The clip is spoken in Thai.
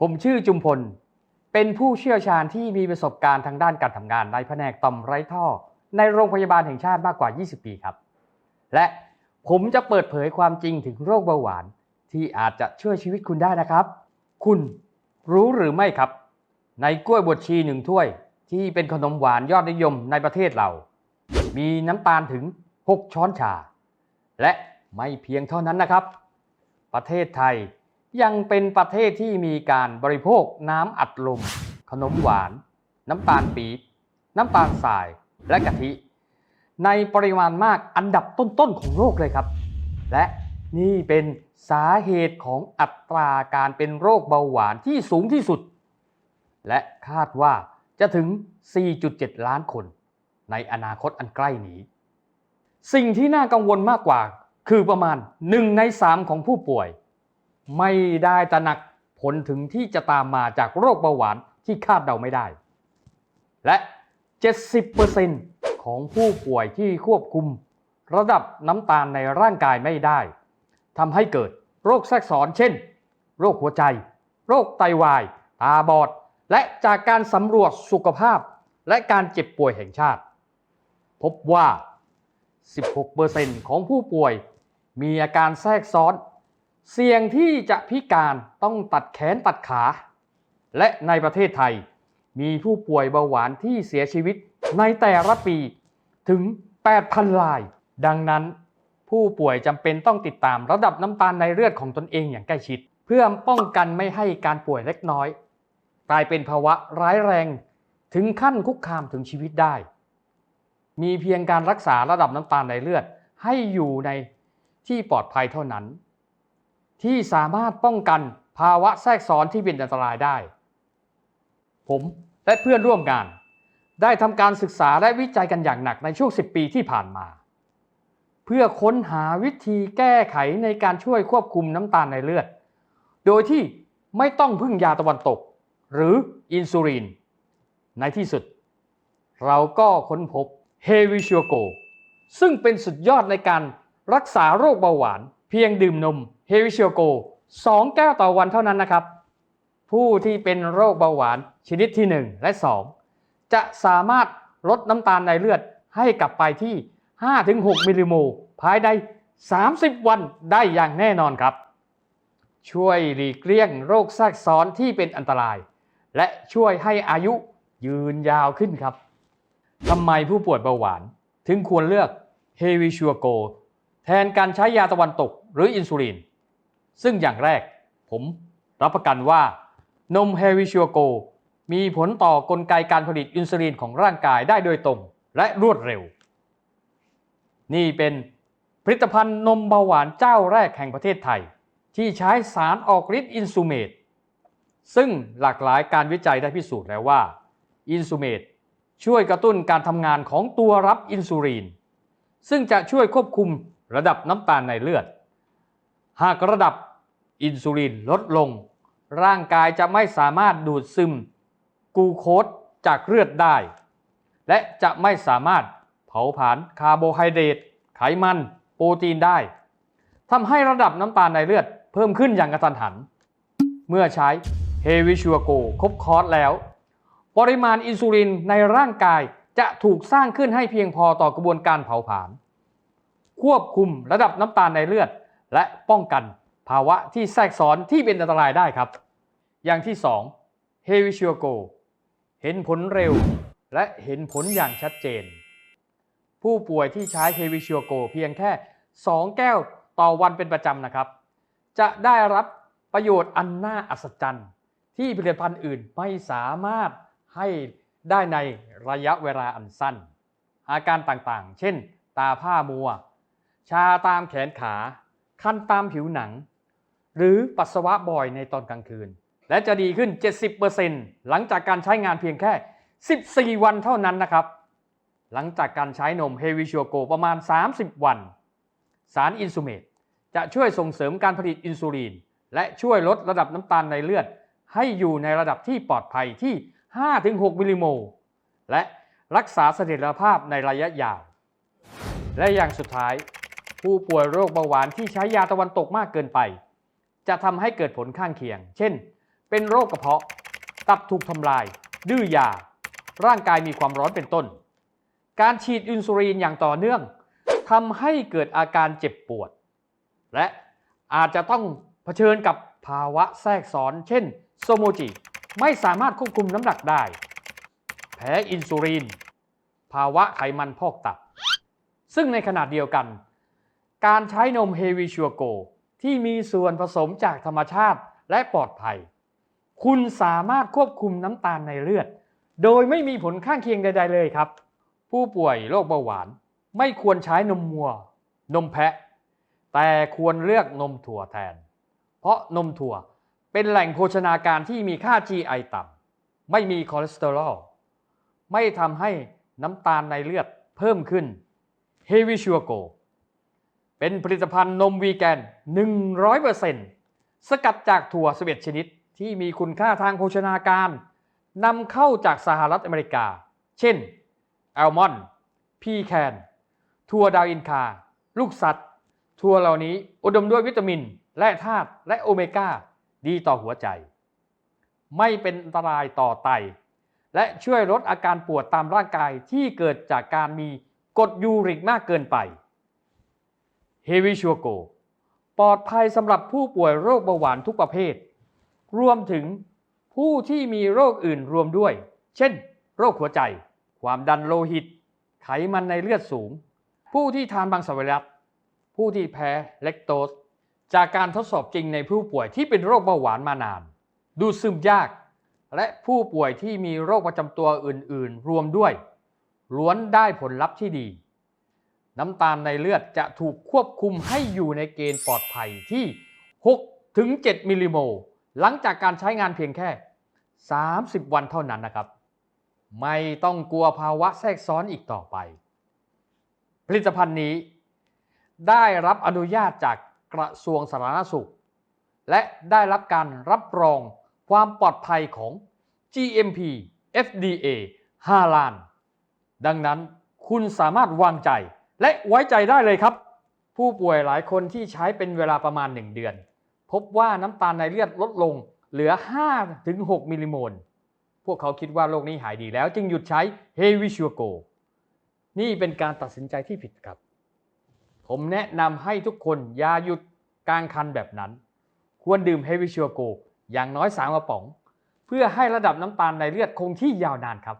ผมชื่อจุมพล เป็นผู้เชี่ยวชาญที่มีประสบการณ์ทางด้านการทำงานในแผนกต่อมไร้ท่อ ในโรงพยาบาลแห่งชาติมากกว่า 20 ปีครับ และผมจะเปิดเผยความจริงถึงโรคเบาหวาน ที่อาจจะช่วยชีวิตคุณได้นะครับ คุณรู้หรือไม่ครับ ในกล้วยบดชีหนึ่งถ้วย ที่เป็นขนมหวานยอดนิยมในประเทศเรา มีน้ำตาลถึง 6 ช้อนชา และไม่เพียงเท่านั้นนะครับ ประเทศไทย ยังเป็นประเทศที่มีการบริโภคน้ำอัดลม ขนมหวาน น้ำตาลปี๊บน้ำตาลทรายและกะทิ ในปริมาณมากอันดับต้นๆของโลกเลยครับ และนี่เป็นสาเหตุของอัตราการเป็นโรคเบาหวานที่สูงที่สุด และคาดว่าจะถึง 4.7 ล้านคน ในอนาคตอันใกล้นี้ สิ่งที่น่ากังวลมากกว่า คือประมาณ 1 ใน 3 ของผู้ป่วย ไม่ได้ตระหนักผลถึงที่จะตามมาจากโรคเบาหวานที่คาดเดาไม่ได้ และ 70%ของผู้ป่วยที่ควบคุม ระดับน้ำตาลในร่างกายไม่ได้ทำให้เกิดโรคแทรกซ้อนเช่น โรคหัวใจ โรคไตวาย ตาบอด และจากการสำรวจสุขภาพ และการเจ็บป่วยแห่งชาติ พบว่า 16%ของผู้ป่วยมีอาการแทรกซ้อน เสี่ยงที่จะพิการต้องตัดแขนตัดขา และในประเทศไทย มีผู้ป่วยเบาหวานที่เสียชีวิตในแต่ละปีถึง 8,000ราย ดังนั้น ผู้ป่วยจำเป็นต้องติดตามระดับน้ำตาลในเลือดของตนเองอย่างใกล้ชิด เพื่อป้องกันไม่ให้การป่วยเล็กน้อย กลายเป็นภาวะร้ายแรงถึงขั้นคุกคามถึงชีวิตได้ มีเพียงการรักษาระดับน้ำตาลในเลือดให้อยู่ในที่ปลอดภัยเท่านั้น ที่สามารถป้องกันภาวะแทรกซ้อนที่เป็นอันตรายได้ ผมและเพื่อนร่วมงาน ได้ทำการศึกษาและวิจัยกันอย่างหนักในช่วง 10 ปีที่ผ่านมา เพื่อค้นหาวิธีแก้ไขในการช่วยควบคุมน้ำตาลในเลือด โดยที่ไม่ต้องพึ่งยาตะวันตก หรืออินซูลินในที่สุด เราก็ค้นพบเฮวิชัวโกซึ่งเป็นสุดยอดในการรักษาโรคเบาหวาน เพียงดื่มนม เฮวิชัวโก2แก้วต่อวันเท่านั้นนะครับ ผู้ที่เป็นโรคเบาหวานชนิดที่ 1 และ 2 จะสามารถลดน้ำตาลในเลือดให้กลับไปที่ 5-6 มิลลิโมลภายใน 30 วันได้อย่างแน่นอนครับ ช่วยหลีกเลี่ยงโรคแทรกซ้อนที่เป็นอันตราย และช่วยให้อายุยืนยาวขึ้นครับทำไมผู้ป่วยเบาหวานถึงควรเลือกเฮวิชัวโกแทนการใช้ยาตะวันตกหรืออินซูลิน ซึ่งอย่างแรกผมรับประกันว่านมเฮวิชัวโก มีผลต่อกลไกการผลิตอินซูลินของร่างกายได้โดยตรงและรวดเร็ว นี่เป็นผลิตภัณฑ์นมเบาหวานเจ้าแรกแห่งประเทศไทย ที่ใช้สารออกฤทธิ์อินซูเมตซึ่งหลากหลายการวิจัยได้พิสูจน์แล้วว่า อินซูเมตช่วยกระตุ้นการทำงานของตัวรับอินซูลินซึ่งจะช่วยควบคุมระดับน้ำตาลในเลือด หากระดับ อินซูลินลดลง ร่างกายจะไม่สามารถดูดซึมกูโคสจากเลือดได้ และจะไม่สามารถเผาผลาญคาร์โบไฮเดรตไขมัน โปรตีนได้ทำให้ระดับน้ำตาลในเลือดเพิ่มขึ้นอย่างกระทันหัน เมื่อใช้เฮวิชัวโกครบคอร์สแล้ว ปริมาณอินซูลินในร่างกายจะถูกสร้างขึ้นให้เพียงพอต่อกระบวนการเผาผลาญควบคุมระดับน้ำตาลในเลือด และป้องกัน ภาวะที่แทรกซ้อนที่เป็นอันตรายได้ครับ อย่างที่2เฮวิชัวโกเห็นผลเร็ว และเห็นผลอย่างชัดเจน ผู้ป่วยที่ใช้เฮวิชัวโกเพียงแค่ 2 แก้วต่อวันเป็นประจำนะครับ จะได้รับประโยชน์อันน่าอัศจรรย์ ที่ผลิตภัณฑ์อื่นไม่สามารถให้ได้ในระยะเวลาอันสั้น อาการต่างๆ เช่น ตาผ้ามัว ชาตามแขนขา คันตามผิวหนัง หรือปัสสาวะบ่อยในตอนกลางคืน และจะดีขึ้น 70%หลังจากการใช้งานเพียงแค่ 14 วันเท่านั้นนะครับ หลังจากการใช้นมเฮวิชัวโกประมาณ 30 วัน สารอินซูเมตจะช่วยส่งเสริมการผลิตอินซูลินและช่วยลดระดับน้ำตาลในเลือด ให้อยู่ในระดับที่ปลอดภัยที่ 5-6 มิลลิโมลและรักษาเสถียรภาพในระยะยาว และอย่างสุดท้าย ผู้ป่วยโรคเบาหวานที่ใช้ยาตะวันตกมากเกินไป จะทำให้เกิดผลข้างเคียง เช่น เป็นโรคกระเพาะ ตับถูกทำลาย ดื้อยา ร่างกายมีความร้อนเป็นต้น การฉีดอินซูลินอย่างต่อเนื่องทำให้เกิดอาการเจ็บปวด และอาจจะต้องเผชิญกับภาวะแทรกซ้อน เช่นโซโมจิไม่สามารถควบคุมน้ำหนักได้ แพ้อินซูลิน ภาวะไขมันพอกตับ ซึ่งในขณะเดียวกัน การใช้นมเฮวิชัวโก ที่มีส่วนผสมจากธรรมชาติและปลอดภัย คุณสามารถควบคุมน้ำตาลในเลือด โดยไม่มีผลข้างเคียงใด ๆ เลยครับ ผู้ป่วยโรคเบาหวานไม่ควรใช้นมวัว นมแพะ แต่ควรเลือกนมถั่วแทน เพราะนมถั่วเป็นแหล่งโภชนาการที่มีค่า GI ต่ำไม่มีคอเลสเตอรอลไม่ทำให้น้ำตาลในเลือดเพิ่มขึ้น h e v i s u r Go เป็นผลิตภัณฑ์นมวีแกน 100%สกัดจากถั่ว11ชนิดที่มีคุณค่าทางโภชนาการนำเข้าจากสหรัฐอเมริกา เช่น แอลมอนด์ พีแคน ถั่วดาวอินคา ลูกสัตว์ ถั่วเหล่านี้อุดมด้วยวิตามิน และธาตุและโอเมก้า ดีต่อหัวใจ ไม่เป็นอันตรายต่อไต และช่วยลดอาการปวดตามร่างกายที่เกิดจากการมีกรดยูริกมากเกินไป เฮวิชัวโก ปลอดภัยสำหรับผู้ป่วยโรคเบาหวานทุกประเภท รวมถึงผู้ที่มีโรคอื่นรวมด้วย เช่น โรคหัวใจ ความดันโลหิต ไขมันในเลือดสูง ผู้ที่ทานบางสวิรัตผู้ที่แพ้เลคโตส จากการทดสอบจริงในผู้ป่วยที่เป็นโรคเบาหวานมานาน ดูดซึมยาก และผู้ป่วยที่มีโรคประจำตัวอื่น ๆ รวมด้วย ล้วนได้ผลลัพธ์ที่ดี น้ำตาลในเลือดจะถูกควบคุมให้อยู่ในเกณฑ์ปลอดภัยที่ 6 ถึง 7 มิลลิโมลหลังจากการใช้งานเพียงแค่ 30 วันเท่านั้นนะครับ ไม่ต้องกลัวภาวะแทรกซ้อนอีกต่อไป ผลิตภัณฑ์นี้ ได้รับอนุญาตจากกระทรวงสาธารณสุข และได้รับการรับรองความปลอดภัยของ GMP FDA 5ล้าน ดังนั้นคุณสามารถวางใจ และไว้ใจได้เลยครับ ผู้ป่วยหลายคนที่ใช้เป็นเวลาประมาณ 1 เดือน พบว่าน้ำตาลในเลือดลดลงเหลือ 5-6 มิลลิโมล พวกเขาคิดว่าโรคนี้หายดีแล้วจึงหยุดใช้ h e v i s u r Go นี่เป็นการตัดสินใจที่ผิดครับ ผมแนะนำให้ทุกคนอย่าหยุดกลางคันแบบนั้น ควรดื่ม h e v i s u r Go อย่างน้อย3กระป๋อง เพื่อให้ระดับน้ำตาลในเลือดคงที่ยาวนานครับ